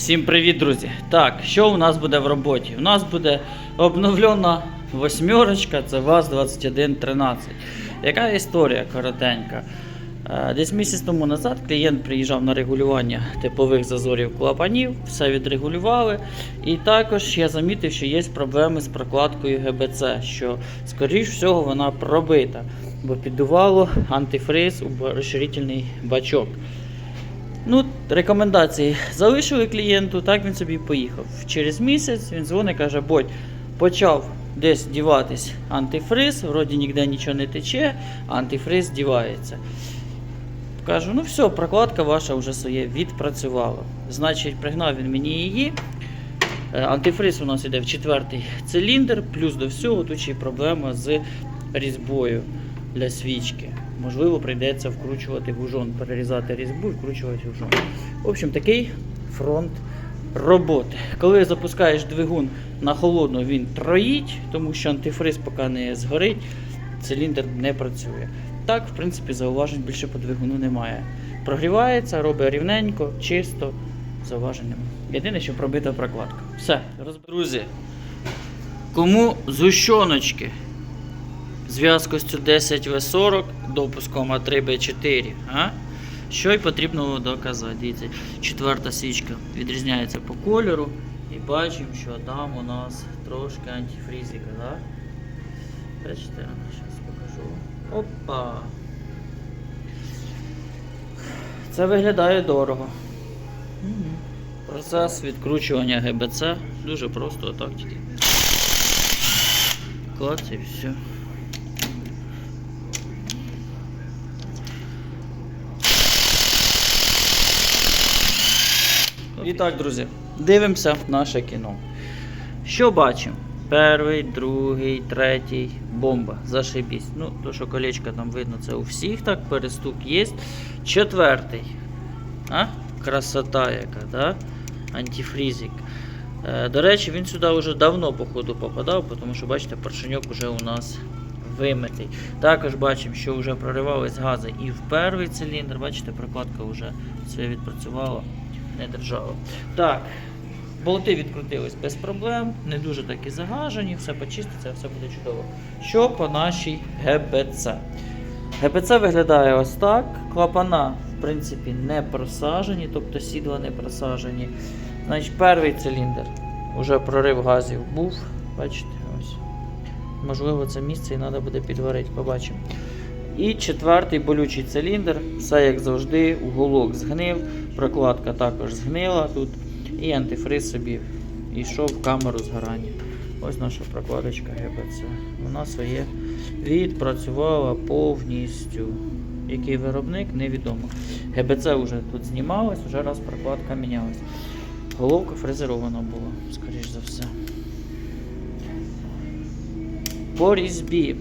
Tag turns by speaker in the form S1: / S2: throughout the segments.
S1: Всім привіт, друзі! Так, що у нас буде в роботі? У нас буде обновлена восьмерочка, це ВАЗ-2113. Яка історія коротенька? Е, Десь місяць тому назад клієнт приїжджав на регулювання типових зазорів клапанів, все відрегулювали. І також я замітив, що є проблеми з прокладкою ГБЦ, що, скоріш всього, вона пробита, бо піддувало антифриз у розширительний бачок. Ну, рекомендації залишили клієнту, так він собі поїхав. Через місяць він дзвонить, каже, Бодь, почав десь діватись антифриз, вроді ніде нічого не тече, антифриз дівається. Кажу, ну все, прокладка ваша вже своє відпрацювала. Значить, пригнав він мені її. Е, Антифриз у нас іде в четвертий циліндр, плюс до всього тут ще й проблема з різьбою для свічки. Можливо, прийдеться вкручувати гужон, перерізати різьбу і вкручувати гужон. В общем, такий фронт роботи. Коли запускаєш двигун на холодну, він троїть, тому що антифриз поки не згорить, циліндр не працює. Так, в принципі, зауважень більше по двигуну немає. Прогрівається, робить рівненько, чисто, зауважень немає. Єдине, що пробита прокладка. Все, друзі. Кому згущеночки з в'язкостю 10В40 допуском А3Б4, а? що й потрібно доказати. Дивіться, четверта свічка відрізняється по кольору. І бачимо, що там у нас трошки антифрізика, да? Бачите, зараз покажу. Опа. Це виглядає дорого. Процес відкручування ГБЦ дуже просто отак тільки. Клац і все. І так, друзі, дивимося наше кіно. Що бачимо? Перший, другий, третій, бомба. Зашибісь. Ну, то, що колечко там видно, це у всіх так, перестук є. Четвертий. А? Красота яка, да? Антифрізик. Е, до речі, він сюди вже давно, походу, попадав, тому що, бачите, поршеньок вже у нас вимитий. Також бачимо, що вже проривались гази і в перший циліндр. Бачите, прокладка вже все відпрацювала, не держала. Так, болти відкрутились без проблем, не дуже такі загажені, все почиститься, все буде чудово. Що по нашій ГБЦ? ГБЦ виглядає ось так. Клапана, в принципі, не просажені, тобто сідла не просажені. Значить, перший циліндр. Уже прорив газів був. Бачите, ось. Можливо, це місце і треба буде підварити, побачимо. І четвертий болючий циліндр, все як завжди, уголок згнив, прокладка також згнила тут. І антифриз собі йшов в камеру згорання. Ось наша прокладочка ГБЦ. Вона своє відпрацювала повністю. Який виробник, невідомо. ГБЦ вже тут знімалось, вже раз прокладка мінялась. Головка фрезерована була, скоріш за все. По різьбі.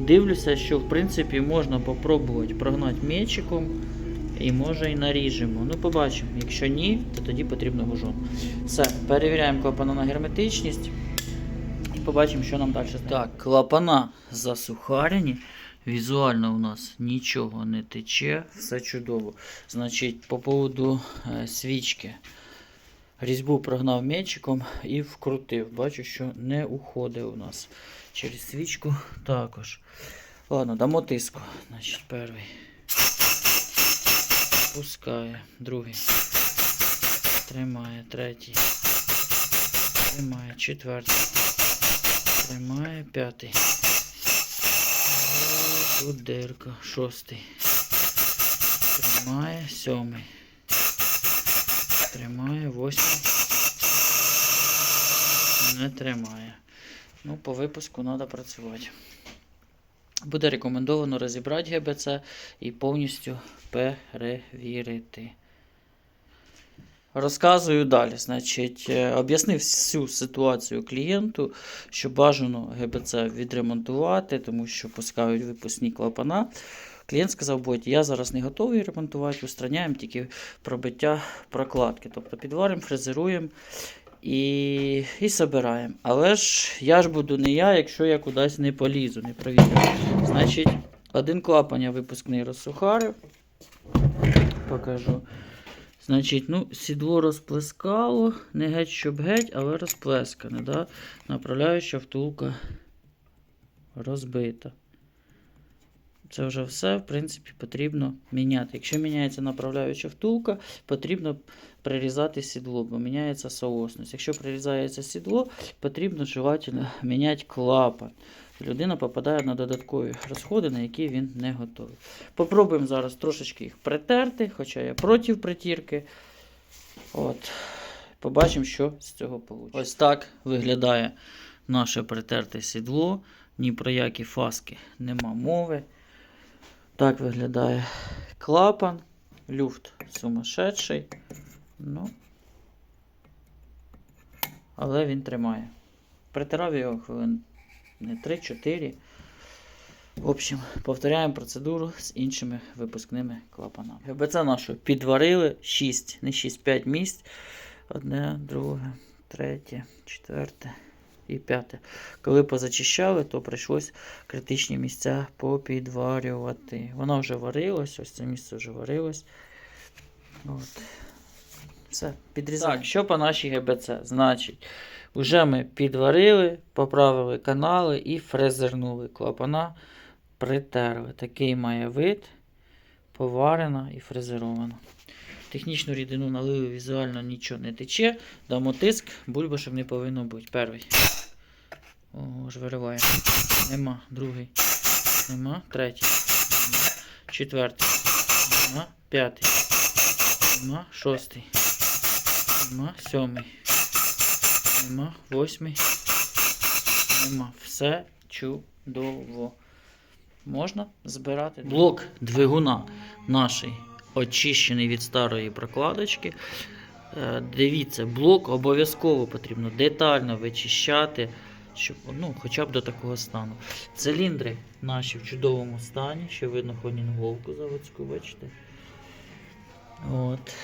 S1: Дивлюся, що в принципі можна попробувати прогнати м'ячиком і може і наріжемо. Ну, побачимо. Якщо ні, то тоді потрібно гужон. Все, перевіряємо клапана на герметичність і побачимо, що нам далі. Так, клапана засухарені. Візуально у нас нічого не тече, все чудово. Значить, по поводу е, свічки. Різьбу прогнав м'ячиком і вкрутив. Бачу, що не уходить у нас. Через свічку також. Ладно, дамо тиску. Значить, перший. Пускає. Другий. Тримає. Третій. Тримає. Четвертий. Тримає. П'ятий. Тут дирка. Шостий. Тримає. Сьомий. Тримає. Восьмий. Не тримає. Ну, по випуску треба працювати. Буде рекомендовано розібрати ГБЦ і повністю перевірити. Розказую далі. Значить, е, об'яснив всю ситуацію клієнту, що бажано ГБЦ відремонтувати, тому що пускають випускні клапана. Клієнт сказав, будь я зараз не готовий ремонтувати, устраняємо тільки пробиття прокладки. Тобто підваримо, фрезеруємо і, і собираємо. Але ж я ж буду не я, якщо я кудись не полізу, не провірю. Значить, один клапан я випускний розсухарив. Покажу. Значить, ну, сідло розплескало, не геть, щоб геть, але розплескане. Да? Направляюча втулка розбита. Це вже все, в принципі, потрібно міняти. Якщо міняється направляюча втулка, потрібно прирізати сідло, бо міняється соосність. Якщо прирізається сідло, потрібно желательно міняти клапан. Людина попадає на додаткові розходи, на які він не готовий. Попробуємо зараз трошечки їх притерти, хоча я проти притірки. От. Побачимо, що з цього вийде. Ось так виглядає наше притерте сідло. Ні про які фаски нема мови. Так виглядає клапан. Люфт сумасшедший. Ну, але він тримає. Притирав його хвилин не 3-4. В общем, повторяємо процедуру з іншими випускними клапанами. ГБЦ нашу підварили 6, не 6-5 місць. Одне, друге, третє, четверте і п'яте. Коли позачищали, то прийшлось критичні місця попідварювати. Воно вже варилось, ось це місце вже варилось. От. Все, підрізаємо. Так, що по нашій ГБЦ? Значить, вже ми підварили, поправили канали і фрезернули клапана, притерли. Такий має вид, поварена і фрезерована. Технічну рідину налили, візуально нічого не тече. Дамо тиск, бульбашок не повинно бути. Перший. О, ж вириває. Нема. Другий. Нема. Третій. Нема. Четвертий. Нема. П'ятий. Нема. Шостий. Нема. Сьомий. Нема. Восьмий. Нема. Все чудово. Можна збирати. Блок двигуна наший очищений від старої прокладочки. Е, Дивіться, блок обов'язково потрібно детально вичищати, щоб ну, хоча б до такого стану. Циліндри наші в чудовому стані, ще видно хонінговку заводську, бачите. От.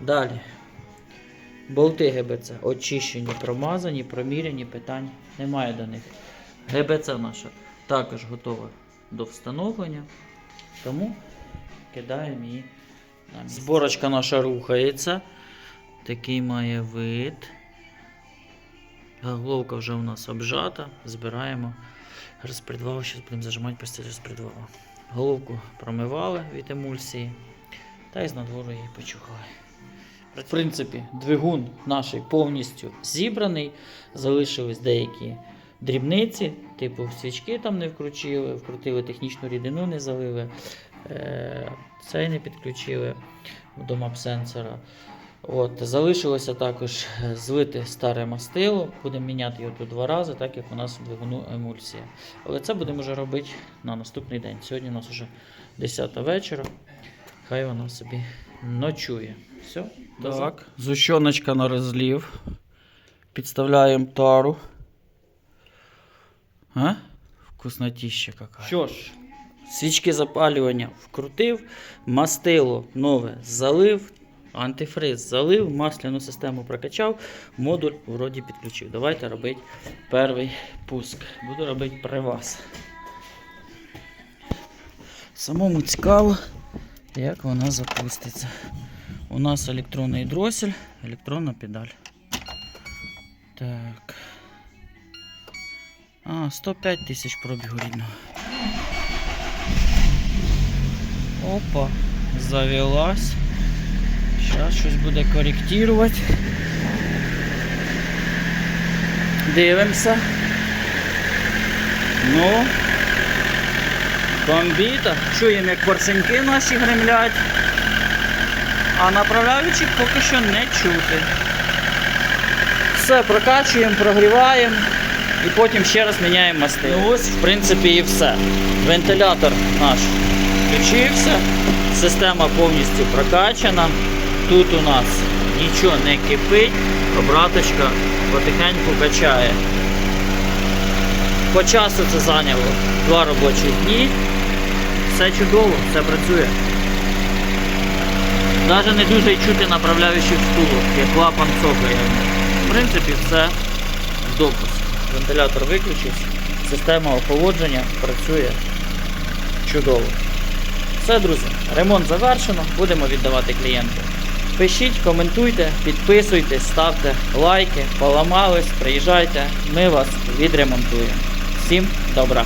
S1: Далі. Болти ГБЦ очищені, промазані, проміряні, питань немає до них. ГБЦ наша також готова до встановлення. Тому кидаємо місце. Зборочка наша рухається. Такий має вид. Головка вже у нас обжата. Збираємо розпредвал. Зараз будемо зажимати постіль розпредвала. Головку промивали від емульсії. Та й з надвору її почухали. В принципі, двигун наш повністю зібраний. Залишились деякі дрібниці, типу свічки там не вкрутили, вкрутили технічну рідину, не залили. Е, Цей не підключили до мап-сенсора. От, залишилося також злити старе мастило. Будемо міняти його тут два рази, так як у нас в двигуну емульсія. Але це будемо вже робити на наступний день. Сьогодні у нас вже 10 вечора. Хай вона собі ночує. Все, так. Зущоночка на розлів. Підставляємо тару. А? Вкуснотища какая. Що ж, свічки запалювання вкрутив, мастило нове залив, антифриз залив, масляну систему прокачав, модуль вроді підключив. Давайте робити перший пуск. Буду робити при вас. Самому цікаво, як вона запуститься. У нас електронний дросель, електронна педаль. Так. А, 105 тисяч пробігу рідного. Опа, завелась. Зараз щось буде коректувати. Дивимося. Ну. Бомбіта. Чуємо, як поршеньки наші гремлять. А направляючих поки що не чути. Все, прокачуємо, прогріваємо і потім ще раз міняємо мастило. Ну ось, в принципі, і все. Вентилятор наш включився, система повністю прокачана. Тут у нас нічого не кипить, обраточка потихеньку качає. По часу це зайняло два робочі дні. Все чудово, все працює. Навіть не дуже й чути направляючих втулок, як клапан цокає. В принципі, все допуск. Вентилятор виключився, система охолодження працює чудово. Все, друзі, ремонт завершено, будемо віддавати клієнту. Пишіть, коментуйте, підписуйтесь, ставте лайки, поламались, приїжджайте, ми вас відремонтуємо. Всім добра!